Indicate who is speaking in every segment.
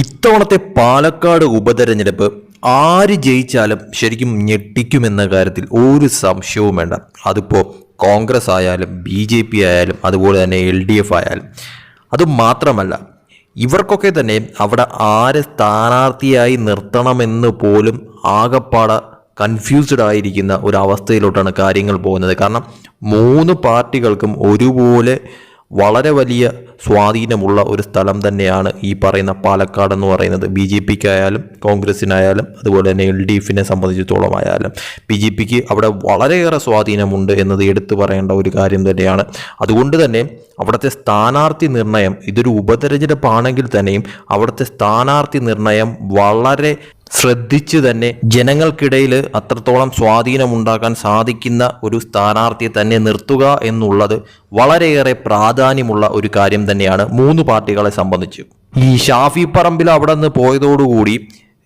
Speaker 1: ഇത്തവണത്തെ പാലക്കാട് ഉപതെരഞ്ഞെടുപ്പ് ആര് ജയിച്ചാലും ശരിക്കും ഞെട്ടിക്കുമെന്ന കാര്യത്തിൽ ഒരു സംശയവും വേണ്ട. അതിപ്പോൾ കോൺഗ്രസ് ആയാലും ബി ജെ പി ആയാലും അതുപോലെ തന്നെ എൽ ഡി എഫ് ആയാലും. അതുമാത്രമല്ല ഇവർക്കൊക്കെ തന്നെ അവിടെ ആരെ സ്ഥാനാർത്ഥിയായി നിർത്തണമെന്ന് പോലും ആകപ്പാട കൺഫ്യൂസ്ഡ് ആയിരിക്കുന്ന ഒരു അവസ്ഥയിലോട്ടാണ് കാര്യങ്ങൾ പോകുന്നത്. കാരണം മൂന്ന് പാർട്ടികൾക്കും ഒരുപോലെ വളരെ വലിയ സ്വാധീനമുള്ള ഒരു സ്ഥലം തന്നെയാണ് ഈ പറയുന്ന പാലക്കാട് എന്ന് പറയുന്നത്. ബി ജെ പിക്കായാലും കോൺഗ്രസിനായാലും അതുപോലെ തന്നെ എൽ ഡി എഫിനെ സംബന്ധിച്ചിടത്തോളം ആയാലും ബി ജെ പിക്ക് അവിടെ വളരെയേറെ സ്വാധീനമുണ്ട് എന്നത് എടുത്തു പറയേണ്ട ഒരു കാര്യം തന്നെയാണ്. അതുകൊണ്ട് തന്നെ അവിടുത്തെ സ്ഥാനാർത്ഥി നിർണയം ഇതൊരു ഉപതെരഞ്ഞെടുപ്പാണെങ്കിൽ തന്നെയും അവിടുത്തെ സ്ഥാനാർത്ഥി നിർണയം വളരെ ശ്രദ്ധിച്ച് തന്നെ ജനങ്ങൾക്കിടയിൽ അത്രത്തോളം സ്വാധീനമുണ്ടാക്കാൻ സാധിക്കുന്ന ഒരു സ്ഥാനാർത്ഥിയെ തന്നെ നിർത്തുക എന്നുള്ളത് വളരെയേറെ പ്രാധാന്യമുള്ള ഒരു കാര്യം തന്നെയാണ് മൂന്ന് പാർട്ടികളെ സംബന്ധിച്ച്. ഈ ഷാഫി പറമ്പിൽ അവിടെ നിന്ന് പോയതോടുകൂടി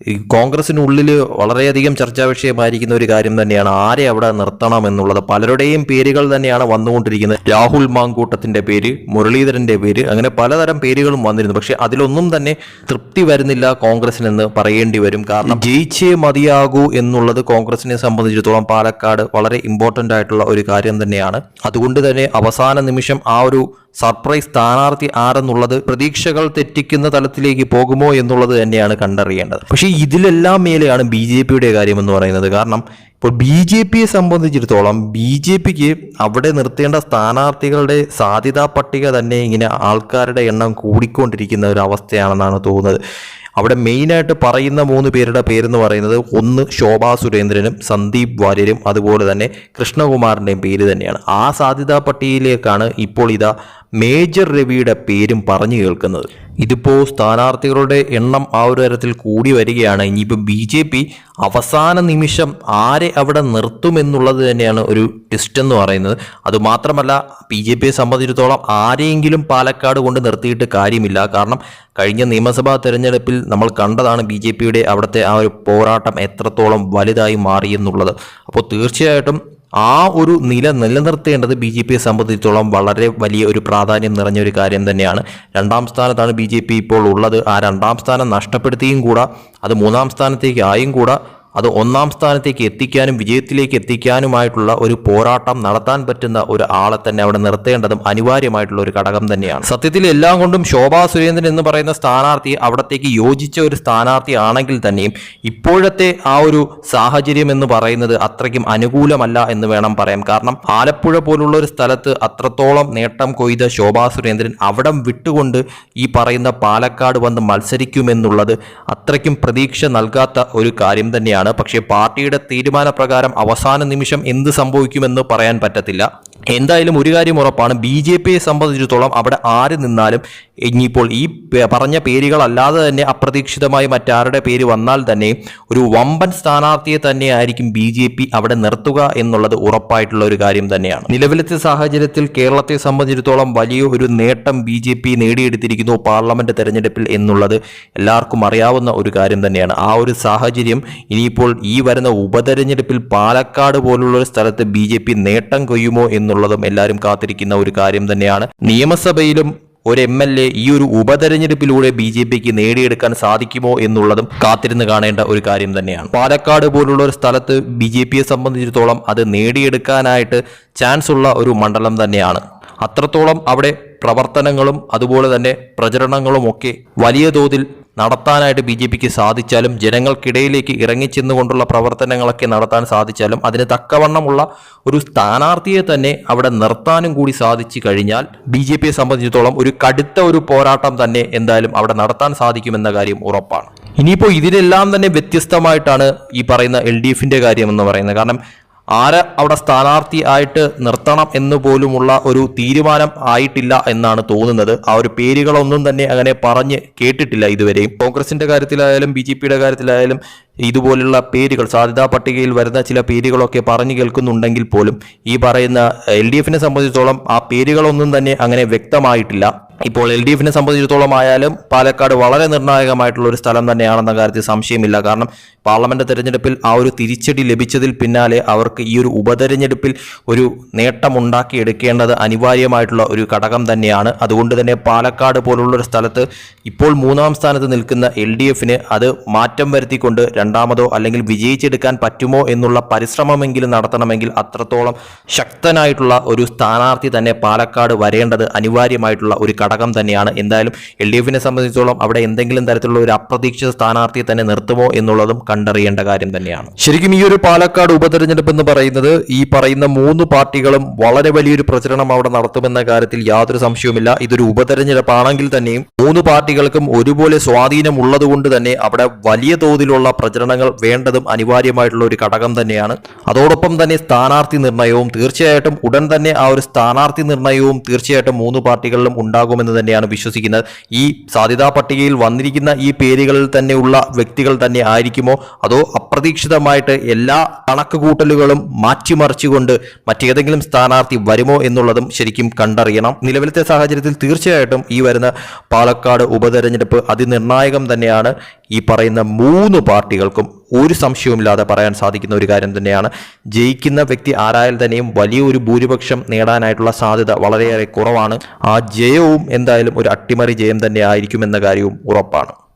Speaker 1: ഈ കോൺഗ്രസിനുള്ളിൽ വളരെയധികം ചർച്ചാ വിഷയമായിരിക്കുന്ന ഒരു കാര്യം തന്നെയാണ് ആരെ അവിടെ നിർത്തണം എന്നുള്ളത്. പലരുടെയും പേരുകൾ തന്നെയാണ് വന്നുകൊണ്ടിരിക്കുന്നത്. രാഹുൽ മാങ്കൂട്ടത്തിന്റെ പേര് മുരളീധരന്റെ പേര് അങ്ങനെ പലതരം പേരുകളും വന്നിരുന്നു. പക്ഷെ അതിലൊന്നും തന്നെ തൃപ്തി വരുന്നില്ല കോൺഗ്രസിനെന്ന് പറയേണ്ടി വരും. കാരണം ജയിച്ചേ മതിയാകൂ എന്നുള്ളത് കോൺഗ്രസിനെ സംബന്ധിച്ചിടത്തോളം പാലക്കാട് വളരെ ഇമ്പോർട്ടന്റ് ആയിട്ടുള്ള ഒരു കാര്യം തന്നെയാണ്. അതുകൊണ്ട് തന്നെ അവസാന നിമിഷം ആ ഒരു സർപ്രൈസ് സ്ഥാനാർത്ഥി ആരെന്നുള്ളത് പ്രതീക്ഷകൾ തെറ്റിക്കുന്ന തലത്തിലേക്ക് പോകുമോ എന്നുള്ളത് തന്നെയാണ് കണ്ടറിയേണ്ടത്. പക്ഷേ ഇതിലെല്ലാം മേലെയാണ് ബി ജെ പിയുടെ കാര്യം എന്ന് പറയുന്നത്. കാരണം ഇപ്പോൾ ബി ജെ പിയെ സംബന്ധിച്ചിടത്തോളം ബി ജെ പിക്ക് അവിടെ നിർത്തേണ്ട സ്ഥാനാർത്ഥികളുടെ സാധ്യതാ പട്ടിക തന്നെ ഇങ്ങനെ ആൾക്കാരുടെ എണ്ണം കൂടിക്കൊണ്ടിരിക്കുന്ന ഒരു അവസ്ഥയാണെന്നാണ് തോന്നുന്നത്. അവിടെ മെയിനായിട്ട് പറയുന്ന മൂന്ന് പേരുടെ പേരെന്ന് പറയുന്നത് ഒന്ന് ശോഭാ സുരേന്ദ്രനും സന്ദീപ് വാര്യരും അതുപോലെ തന്നെ കൃഷ്ണകുമാറിന്റെയും പേര് തന്നെയാണ്. ആ സാധ്യതാ പട്ടികയിലേക്കാണ് ഇപ്പോൾ ഇതാ മേജർ രവിയുടെ പേരും പറഞ്ഞു കേൾക്കുന്നത്. ഇതിപ്പോൾ സ്ഥാനാർത്ഥികളുടെ എണ്ണം ആ ഒരു തരത്തിൽ കൂടി വരികയാണ്. ഇനിയിപ്പോൾ ബി ജെ പി അവസാന നിമിഷം ആരെ അവിടെ നിർത്തുമെന്നുള്ളത് തന്നെയാണ് ഒരു ടെസ്റ്റ് എന്ന് പറയുന്നത്. അതുമാത്രമല്ല ബി ജെ പിയെ സംബന്ധിച്ചിടത്തോളം ആരെയെങ്കിലും പാലക്കാട് കൊണ്ട് നിർത്തിയിട്ട് കാര്യമില്ല. കാരണം കഴിഞ്ഞ നിയമസഭാ തെരഞ്ഞെടുപ്പിൽ നമ്മൾ കണ്ടതാണ് ബി ജെ പിയുടെ അവിടുത്തെ ആ ഒരു പോരാട്ടം എത്രത്തോളം വലുതായി മാറിയെന്നുള്ളത്. അപ്പോൾ തീർച്ചയായിട്ടും ആ ഒരു നില നിലനിർത്തേണ്ടത് ബി ജെ പിയെ സംബന്ധിച്ചിടത്തോളം വളരെ വലിയ ഒരു പ്രാധാന്യം നിറഞ്ഞ ഒരു കാര്യം തന്നെയാണ്. രണ്ടാം സ്ഥാനത്താണ് ബി ജെ പി ഇപ്പോൾ ഉള്ളത്. ആ രണ്ടാം സ്ഥാനം നഷ്ടപ്പെടുത്തിയും കൂടാ അത് മൂന്നാം സ്ഥാനത്തേക്ക് ആയും കൂടാ. അത് ഒന്നാം സ്ഥാനത്തേക്ക് എത്തിക്കാനും വിജയത്തിലേക്ക് എത്തിക്കാനുമായിട്ടുള്ള ഒരു പോരാട്ടം നടത്താൻ പറ്റുന്ന ഒരു ആളെ തന്നെ അവിടെ നിർത്തേണ്ടതും അനിവാര്യമായിട്ടുള്ള ഒരു ഘടകം തന്നെയാണ്. സത്യത്തിൽ എല്ലാം കൊണ്ടും ശോഭാ സുരേന്ദ്രൻ എന്ന് പറയുന്ന സ്ഥാനാർത്ഥി അവിടത്തേക്ക് യോജിച്ച ഒരു സ്ഥാനാർത്ഥി ആണെങ്കിൽ തന്നെയും ഇപ്പോഴത്തെ ആ ഒരു സാഹചര്യം എന്ന് പറയുന്നത് അത്രയ്ക്കും അനുകൂലമല്ല എന്ന് വേണം പറയാം കാരണം ആലപ്പുഴ പോലുള്ള ഒരു സ്ഥലത്ത് അത്രത്തോളം നേട്ടം കൊയ്ത ശോഭാ സുരേന്ദ്രൻ അവിടം വിട്ടുകൊണ്ട് ഈ പറയുന്ന പാലക്കാട് വന്ന് മത്സരിക്കുമെന്നുള്ളത് അത്രയ്ക്കും പ്രതീക്ഷ നൽകാത്ത ഒരു കാര്യം തന്നെയാണ്. പക്ഷേ പാർട്ടിയുടെ തീരുമാനപ്രകാരം അവസാന നിമിഷം എന്ത് സംഭവിക്കുമെന്ന് പറയാൻ പറ്റത്തില്ല. എന്തായാലും ഒരു കാര്യം ഉറപ്പാണ്. ബി ജെ പിയെ സംബന്ധിച്ചിടത്തോളം അവിടെ ആര് നിന്നാലും ഇനിയിപ്പോൾ ഈ പറഞ്ഞ പേരുകളല്ലാതെ തന്നെ അപ്രതീക്ഷിതമായി മറ്റാരുടെ പേര് വന്നാൽ തന്നെ ഒരു വമ്പൻ സ്ഥാനാർത്ഥിയെ തന്നെയായിരിക്കും ബി ജെ പി അവിടെ നിർത്തുക എന്നുള്ളത് ഉറപ്പായിട്ടുള്ള ഒരു കാര്യം തന്നെയാണ്. നിലവിലത്തെ സാഹചര്യത്തിൽ കേരളത്തെ സംബന്ധിച്ചിടത്തോളം വലിയ ഒരു നേട്ടം ബി ജെ പി നേടിയെടുത്തിരിക്കുന്നു പാർലമെന്റ് തെരഞ്ഞെടുപ്പിൽ എന്നുള്ളത് എല്ലാവർക്കും അറിയാവുന്ന ഒരു കാര്യം തന്നെയാണ്. ആ ഒരു സാഹചര്യം ഇനിയിപ്പോൾ ഈ വരുന്ന ഉപതെരഞ്ഞെടുപ്പിൽ പാലക്കാട് പോലുള്ള ഒരു സ്ഥലത്ത് ബി ജെ പി നേട്ടം കൊയ്യുമോ എന്നുള്ളതും എല്ലാവരും കാത്തിരിക്കുന്ന ഒരു കാര്യം തന്നെയാണ്. നിയമസഭയിലും ഒരു എം എൽ എ ഈ ഒരു ഉപതെരഞ്ഞെടുപ്പിലൂടെ ബി ജെ പിക്ക് നേടിയെടുക്കാൻ സാധിക്കുമോ എന്നുള്ളതും കാത്തിരുന്ന് കാണേണ്ട ഒരു കാര്യം തന്നെയാണ്. പാലക്കാട് പോലുള്ള ഒരു സ്ഥലത്ത് ബി ജെ പിയെ സംബന്ധിച്ചിടത്തോളം അത് നേടിയെടുക്കാനായിട്ട് ചാൻസ് ഉള്ള ഒരു മണ്ഡലം തന്നെയാണ്. അത്രത്തോളം അവിടെ പ്രവർത്തനങ്ങളും അതുപോലെ തന്നെ പ്രചരണങ്ങളും ഒക്കെ വലിയ തോതിൽ നടത്താനായിട്ട് ബി ജെ പിക്ക് സാധിച്ചാലും ജനങ്ങൾക്കിടയിലേക്ക് ഇറങ്ങിച്ചെന്നുകൊണ്ടുള്ള പ്രവർത്തനങ്ങളൊക്കെ നടത്താൻ സാധിച്ചാലും അതിന് തക്കവണ്ണമുള്ള ഒരു സ്ഥാനാർത്ഥിയെ തന്നെ അവിടെ നിർത്താനും കൂടി സാധിച്ചു കഴിഞ്ഞാൽ ബി ജെ പിയെ സംബന്ധിച്ചിടത്തോളം ഒരു കടുത്ത ഒരു പോരാട്ടം തന്നെ എന്തായാലും അവിടെ നടത്താൻ സാധിക്കുമെന്ന കാര്യം ഉറപ്പാണ്. ഇനിയിപ്പോൾ ഇതിനെല്ലാം തന്നെ വ്യത്യസ്തമായിട്ടാണ് ഈ പറയുന്ന എൽ ഡി എഫിന്റെ കാര്യം എന്ന് പറയുന്നത്. കാരണം ആരെ അവിടെ സ്ഥാനാർത്ഥി ആയിട്ട് നിർത്തണം എന്ന് പോലുമുള്ള ഒരു തീരുമാനം ആയിട്ടില്ല എന്നാണ് തോന്നുന്നത്. ആ ഒരു പേരുകളൊന്നും തന്നെ അങ്ങനെ പറഞ്ഞ് കേട്ടിട്ടില്ല ഇതുവരെയും. കോൺഗ്രസിന്റെ കാര്യത്തിലായാലും ബി ജെ പിയുടെ കാര്യത്തിലായാലും ഇതുപോലുള്ള പേരുകൾ സാധ്യതാ പട്ടികയിൽ വരുന്ന ചില പേരുകളൊക്കെ പറഞ്ഞു കേൾക്കുന്നുണ്ടെങ്കിൽ പോലും ഈ പറയുന്ന എൽ ഡി എഫിനെ സംബന്ധിച്ചിടത്തോളം ആ പേരുകളൊന്നും തന്നെ അങ്ങനെ വ്യക്തമായിട്ടില്ല. ഇപ്പോൾ എൽ ഡി എഫിനെ സംബന്ധിച്ചിടത്തോളം ആയാലും പാലക്കാട് വളരെ നിർണായകമായിട്ടുള്ള ഒരു സ്ഥലം തന്നെയാണെന്ന കാര്യത്തിൽ സംശയമില്ല. കാരണം പാർലമെന്റ് തെരഞ്ഞെടുപ്പിൽ ആ ഒരു തിരിച്ചടി ലഭിച്ചതിൽ പിന്നാലെ അവർക്ക് ഈ ഒരു ഉപതെരഞ്ഞെടുപ്പിൽ ഒരു നേട്ടം എടുക്കേണ്ടത് അനിവാര്യമായിട്ടുള്ള ഒരു ഘടകം തന്നെയാണ്. അതുകൊണ്ട് തന്നെ പാലക്കാട് പോലുള്ള ഒരു സ്ഥലത്ത് ഇപ്പോൾ മൂന്നാം സ്ഥാനത്ത് നിൽക്കുന്ന എൽ ഡി എഫിന് അത് മാറ്റം വരുത്തിക്കൊണ്ട് രണ്ടാമതോ അല്ലെങ്കിൽ വിജയിച്ചെടുക്കാൻ പറ്റുമോ എന്നുള്ള പരിശ്രമമെങ്കിലും നടത്തണമെങ്കിൽ അത്രത്തോളം ശക്തനായിട്ടുള്ള ഒരു സ്ഥാനാർത്ഥി തന്നെ പാലക്കാട് വരേണ്ടത് അനിവാര്യമായിട്ടുള്ള ഒരു ഘടകം തന്നെയാണ്. എന്തായാലും എൽ ഡി എഫിനെ സംബന്ധിച്ചോളം അവിടെ എന്തെങ്കിലും തരത്തിലുള്ള ഒരു അപ്രതീക്ഷിത സ്ഥാനാർത്ഥിയെ തന്നെ നിർത്തുമോ എന്നുള്ളതും കണ്ടറിയേണ്ട കാര്യം തന്നെയാണ്. ശരിക്കും ഈ ഒരു പാലക്കാട് ഉപതെരഞ്ഞെടുപ്പ് എന്ന് പറയുന്നത് ഈ പറയുന്ന മൂന്ന് പാർട്ടികളും വളരെ വലിയൊരു പ്രചരണം അവിടെ നടത്തുമെന്ന കാര്യത്തിൽ യാതൊരു സംശയവുമില്ല. ഇതൊരു ഉപതെരഞ്ഞെടുപ്പാണെങ്കിൽ തന്നെയും മൂന്ന് പാർട്ടികൾക്കും ഒരുപോലെ സ്വാധീനം ഉള്ളതുകൊണ്ട് തന്നെ അവിടെ വലിയ തോതിലുള്ള പ്രചരണങ്ങൾ വേണ്ടതും അനിവാര്യമായിട്ടുള്ള ഒരു ഘടകം തന്നെയാണ്. അതോടൊപ്പം തന്നെ സ്ഥാനാർത്ഥി നിർണയവും തീർച്ചയായിട്ടും ഉടൻ തന്നെ ആ ഒരു സ്ഥാനാർത്ഥി നിർണയവും തീർച്ചയായിട്ടും മൂന്ന് പാർട്ടികളിലും ഉണ്ടാകുമെന്ന് തന്നെയാണ് വിശ്വസിക്കുന്നത്. ഈ സാധ്യതാ പട്ടികയിൽ വന്നിരിക്കുന്ന ഈ പേരുകളിൽ തന്നെയുള്ള വ്യക്തികൾ തന്നെ ആയിരിക്കുമോ? അതോ അപ്രതീക്ഷിതമായിട്ട് എല്ലാ കണക്കുകൂട്ടലുകളും മാറ്റിമറിച്ചുകൊണ്ട് മറ്റേതെങ്കിലും സ്ഥാനാർത്ഥി വരുമോ എന്നുള്ളതും ശരിക്കും കണ്ടറിയണം. നിലവിലത്തെ സാഹചര്യത്തിൽ തീർച്ചയായിട്ടും ഈ വരുന്ന പാലക്കാട് ഉപതെരഞ്ഞെടുപ്പ് അതിനിർണായകം തന്നെയാണ്. ഈ പറയുന്ന മൂന്ന് പാർട്ടികൾക്കും ഒരു സംശയവുമില്ലാതെ പറയാൻ സാധിക്കുന്ന ഒരു കാര്യം തന്നെയാണ്. ജയിക്കുന്ന വ്യക്തി ആരായാൽ തന്നെയും വലിയൊരു ഭൂരിപക്ഷം നേടാനായിട്ടുള്ള സാധ്യത വളരെയേറെ കുറവാണ്. ആ ജയവും എന്തായാലും ഒരു അട്ടിമറി ജയം തന്നെ ആയിരിക്കുമെന്ന കാര്യവും ഉറപ്പാണ്.